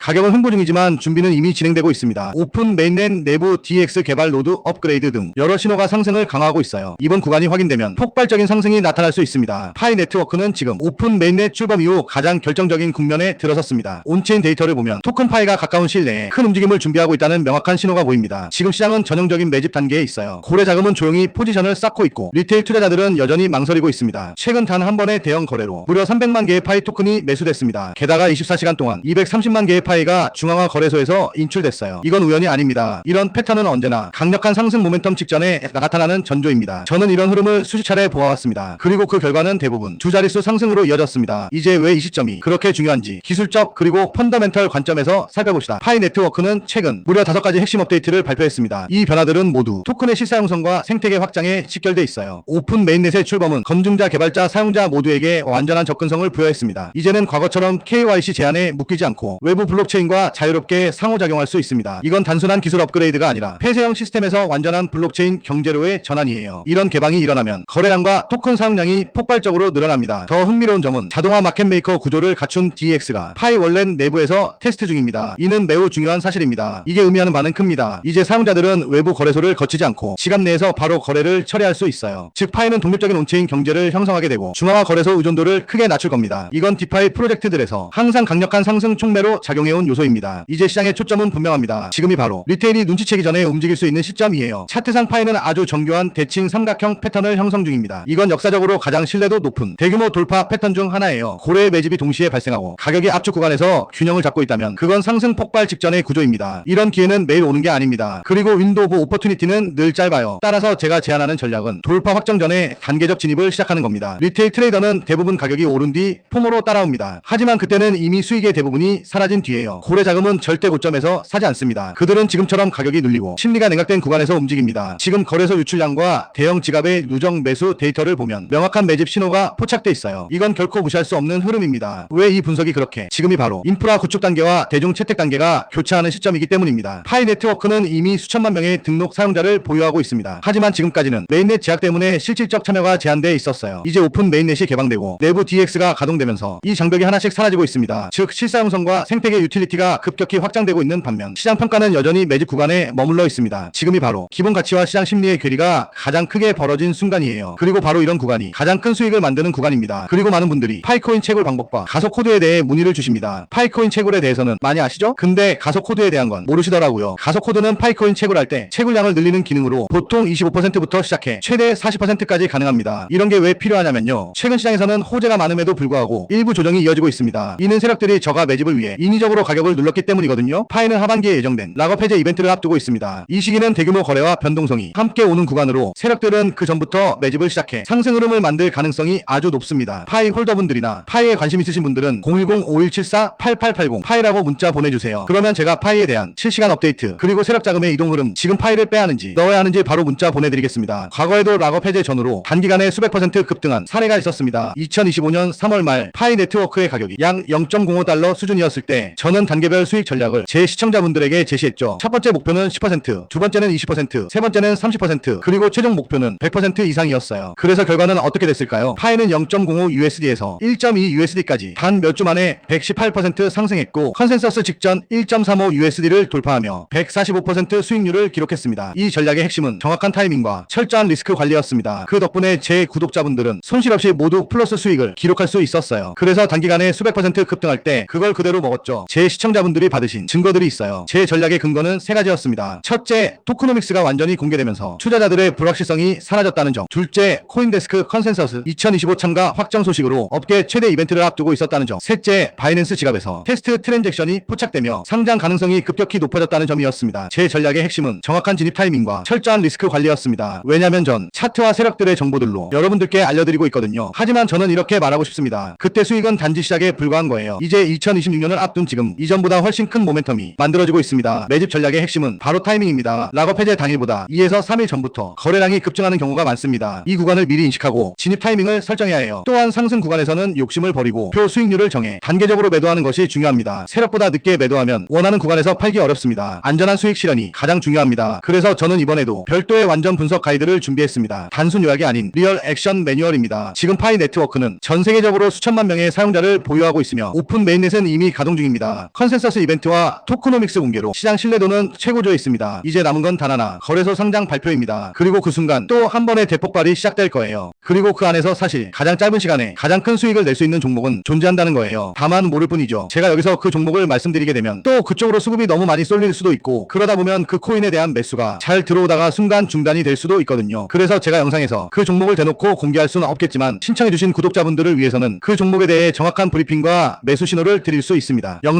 가격은 홍보 중이지만 준비는 이미 진행되고 있습니다. 오픈 메인넷 내부 DX 개발 노드 업그레이드 등 여러 신호가 상승을 강화하고 있어요. 이번 구간이 확인되면 폭발적인 상승이 나타날 수 있습니다. 파이 네트워크는 지금 오픈 메인넷 출범 이후 가장 결정적인 국면에 들어섰습니다. 온체인 데이터를 보면 토큰 파이가 가까운 시일 내에 큰 움직임을 준비하고 있다는 명확한 신호가 보입니다. 지금 시장은 전형적인 매집 단계에 있어요. 고래 자금은 조용히 포지션을 쌓고 있고 리테일 투자자들은 여전히 망설이고 있습니다. 최근 단 한 번의 대형 거래로 무려 300만 개의 파이 토큰이 매수됐습니다. 게다가 24시간 동안 230만 개의 파이 가 중앙화 거래소에서 인출됐어요. 이건 우연이 아닙니다. 이런 패턴은 언제나 강력한 상승 모멘텀 직전에 나타나는 전조입니다. 저는 이런 흐름을 수십 차례 보아왔습니다. 그리고 그 결과는 대부분 두 자릿수 상승으로 이어졌습니다. 이제 왜 이 시점이 그렇게 중요한지 기술적 그리고 펀더멘털 관점에서 살펴봅시다. 파이 네트워크는 최근 무려 다섯 가지 핵심 업데이트를 발표했습니다. 이 변화들은 모두 토큰의 실사용성과 생태계 확장에 직결돼 있어요. 오픈 메인넷의 출범은 검증자, 개발자, 사용자 모두에게 완전한 접근성을 부여했습니다. 이제는 과거처럼 KYC 제한에 묶이지 않고 외부 블록 체인과 자유롭게 상호작용할 수 있습니다. 이건 단순한 기술 업그레이드가 아니라 폐쇄형 시스템에서 완전한 블록체인 경제로의 전환이에요. 이런 개방이 일어나면 거래량과 토큰 사용량이 폭발적으로 늘어납니다. 더 흥미로운 점은 자동화 마켓메이커 구조를 갖춘 DX가 파이 월렛 내부에서 테스트 중입니다. 이는 매우 중요한 사실입니다. 이게 의미하는 바는 큽니다. 이제 사용자들은 외부 거래소를 거치지 않고 시간 내에서 바로 거래를 처리할 수 있어요. 즉 파이는 독립적인 온체인 경제를 형성하게 되고 중앙화 거래소 의존도를 크게 낮출 겁니다. 이건 디파이 프로젝트들에서 항상 강력한 상승 촉매로 작용해 온 요소입니다. 이제 시장의 초점은 분명합니다. 지금이 바로 리테일이 눈치채기 전에 움직일 수 있는 시점이에요. 차트상 파이는 아주 정교한 대칭 삼각형 패턴을 형성 중입니다. 이건 역사적으로 가장 신뢰도 높은 대규모 돌파 패턴 중 하나예요. 고래의 매집이 동시에 발생하고 가격이 압축 구간에서 균형을 잡고 있다면 그건 상승 폭발 직전의 구조입니다. 이런 기회는 매일 오는 게 아닙니다. 그리고 윈도우 오브 오퍼튜니티는 늘 짧아요. 따라서 제가 제안하는 전략은 돌파 확정 전에 단계적 진입을 시작하는 겁니다. 리테일 트레이더는 대부분 가격이 오른 뒤 폼으로 따라옵니다. 하지만 그때는 이미 수익의 대부분이 사라진 뒤에 요. 고래 자금은 절대 고점에서 사지 않습니다. 그들은 지금처럼 가격이 눌리고 심리가 냉각된 구간에서 움직입니다. 지금 거래소 유출량과 대형 지갑의 누적 매수 데이터를 보면 명확한 매집 신호가 포착돼 있어요. 이건 결코 무시할 수 없는 흐름입니다. 왜 이 분석이 그렇게? 지금이 바로 인프라 구축 단계와 대중 채택 단계가 교차하는 시점이기 때문입니다. 파이 네트워크는 이미 수천만 명의 등록 사용자를 보유하고 있습니다. 하지만 지금까지는 메인넷 제약 때문에 실질적 참여가 제한돼 있었어요. 이제 오픈 메인넷이 개방되고 내부 DX가 가동되면서 이 장벽이 하나씩 사라지고 있습니다. 즉 실사용성과 생태계 유 틸리티가 급격히 확장되고 있는 반면 시장 평가는 여전히 매집 구간에 머물러 있습니다. 지금이 바로 기본 가치와 시장 심리의 괴리가 가장 크게 벌어진 순간이에요. 그리고 바로 이런 구간이 가장 큰 수익을 만드는 구간입니다. 그리고 많은 분들이 파이코인 채굴 방법과 가속 코드에 대해 문의를 주십니다. 파이코인 채굴에 대해서는 많이 아시죠? 근데 가속 코드에 대한 건 모르시더라고요. 가속 코드는 파이코인 채굴할 때 채굴량을 늘리는 기능으로 보통 25%부터 시작해 최대 40%까지 가능합니다. 이런 게 왜 필요하냐면요. 최근 시장에서는 호재가 많음에도 불구하고 일부 조정이 이어지고 있습니다. 이는 세력들이 저가 매집을 위해 인위적으로 가격을 눌렀기 때문이거든요. 파이는 하반기에 예정된 락업 해제 이벤트를 앞두고 있습니다. 이 시기는 대규모 거래와 변동성이 함께 오는 구간으로 세력들은 그 전부터 매집을 시작해 상승 흐름을 만들 가능성이 아주 높습니다. 파이 홀더분들이나 파이에 관심 있으신 분들은 010-5174-8880 파이라고 문자 보내주세요. 그러면 제가 파이에 대한 실시간 업데이트 그리고 세력 자금의 이동 흐름 지금 파이를 빼야 하는지 넣어야 하는지 바로 문자 보내드리겠습니다. 과거에도 락업 해제 전후로 단기간에 수백 퍼센트 급등한 사례가 있었습니다. 2025년 3월 말 파이 네트워크의 가격이 약 0.05달러 수준이었을 때 저는 단계별 수익 전략을 제 시청자분들에게 제시했죠. 첫 번째 목표는 10%, 두 번째는 20%, 세 번째는 30%, 그리고 최종 목표는 100% 이상이었어요. 그래서 결과는 어떻게 됐을까요? 파이는 0.05 USD에서 1.2 USD까지 단 몇 주 만에 118% 상승했고 컨센서스 직전 1.35 USD를 돌파하며 145% 수익률을 기록했습니다. 이 전략의 핵심은 정확한 타이밍과 철저한 리스크 관리였습니다. 그 덕분에 제 구독자분들은 손실 없이 모두 플러스 수익을 기록할 수 있었어요. 그래서 단기간에 수백 퍼센트 급등할 때 그걸 그대로 먹었죠. 제 시청자분들이 받으신 증거들이 있어요. 제 전략의 근거는 세 가지였습니다. 첫째, 토크노믹스가 완전히 공개되면서 투자자들의 불확실성이 사라졌다는 점. 둘째, 코인데스크 컨센서스 2025 참가 확정 소식으로 업계 최대 이벤트를 앞두고 있었다는 점. 셋째, 바이낸스 지갑에서 테스트 트랜잭션이 포착되며 상장 가능성이 급격히 높아졌다는 점이었습니다. 제 전략의 핵심은 정확한 진입 타이밍과 철저한 리스크 관리였습니다. 왜냐면 전 차트와 세력들의 정보들로 여러분들께 알려드리고 있거든요. 하지만 저는 이렇게 말하고 싶습니다. 그때 수익은 단지 시작에 불과한 거예요. 이제 2026년을 앞둔 지금 이전보다 훨씬 큰 모멘텀이 만들어지고 있습니다. 매집 전략의 핵심은 바로 타이밍입니다. 락업 해제 당일보다 2에서 3일 전부터 거래량이 급증하는 경우가 많습니다. 이 구간을 미리 인식하고 진입 타이밍을 설정해야 해요. 또한 상승 구간에서는 욕심을 버리고 표 수익률을 정해 단계적으로 매도하는 것이 중요합니다. 세력보다 늦게 매도하면 원하는 구간에서 팔기 어렵습니다. 안전한 수익 실현이 가장 중요합니다. 그래서 저는 이번에도 별도의 완전 분석 가이드를 준비했습니다. 단순 요약이 아닌 리얼 액션 매뉴얼입니다. 지금 파이 네트워크는 전 세계적으로 수천만 명의 사용자를 보유하고 있으며 오픈 메인넷은 이미 가동 중입니다. 컨센서스 이벤트와 토크노믹스 공개로 시장 신뢰도는 최고조에 있습니다. 이제 남은 건 단 하나 거래소 상장 발표입니다. 그리고 그 순간 또 한 번의 대폭발이 시작될 거예요. 그리고 그 안에서 사실 가장 짧은 시간에 가장 큰 수익을 낼 수 있는 종목은 존재한다는 거예요. 다만 모를 뿐이죠. 제가 여기서 그 종목을 말씀드리게 되면 또 그쪽으로 수급이 너무 많이 쏠릴 수도 있고 그러다 보면 그 코인에 대한 매수가 잘 들어오다가 순간 중단이 될 수도 있거든요. 그래서 제가 영상에서 그 종목을 대놓고 공개할 수는 없겠지만 신청해주신 구독자분들을 위해서는 그 종목에 대해 정확한 브리핑과 매수 신호를 드릴 수 있습니다. 영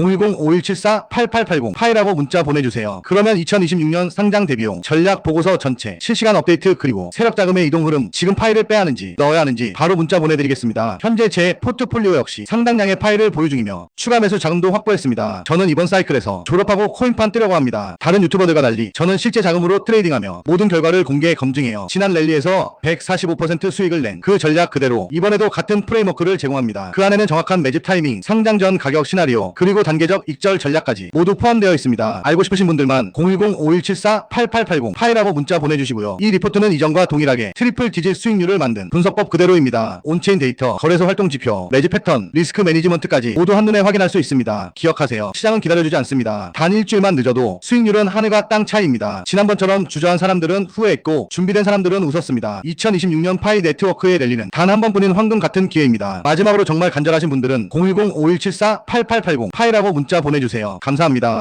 010-5174-8880 파이라고 문자 보내주세요. 그러면 2026년 상장 대비용, 전략 보고서 전체, 실시간 업데이트 그리고 세력 자금의 이동 흐름, 지금 파일을 빼야 하는지 넣어야 하는지 바로 문자 보내드리겠습니다. 현재 제 포트폴리오 역시 상당량의 파일을 보유 중이며 추가 매수 자금도 확보했습니다. 저는 이번 사이클에서 졸업하고 코인판 뜨려고 합니다. 다른 유튜버들과 달리 저는 실제 자금으로 트레이딩하며 모든 결과를 공개 검증해요. 지난 랠리에서 145% 수익을 낸 그 전략 그대로 이번에도 같은 프레임워크를 제공합니다. 그 안에는 정확한 매집 타이밍, 상장 전 가격 시나리오, 그리고 단계적 익절 전략까지 모두 포함되어 있습니다. 알고 싶으신 분들만 010-5174-8880 파이라고 문자 보내주시고요. 이 리포트는 이전과 동일하게 트리플 디짓 수익률을 만든 분석법 그대로입니다. 온체인 데이터, 거래소 활동 지표, 매집 패턴, 리스크 매니지먼트까지 모두 한눈에 확인할 수 있습니다. 기억하세요. 시장은 기다려주지 않습니다. 단 일주일만 늦어도 수익률은 하늘과 땅 차이입니다. 지난번처럼 주저한 사람들은 후회했고 준비된 사람들은 웃었습니다. 2026년 파이 네트워크의 랠리는 단 한 번뿐인 황금 같은 기회입니다. 마지막으로 정말 간절하신 분들은 010-5174-8880 파이라고 문자 보내주세요. 감사합니다.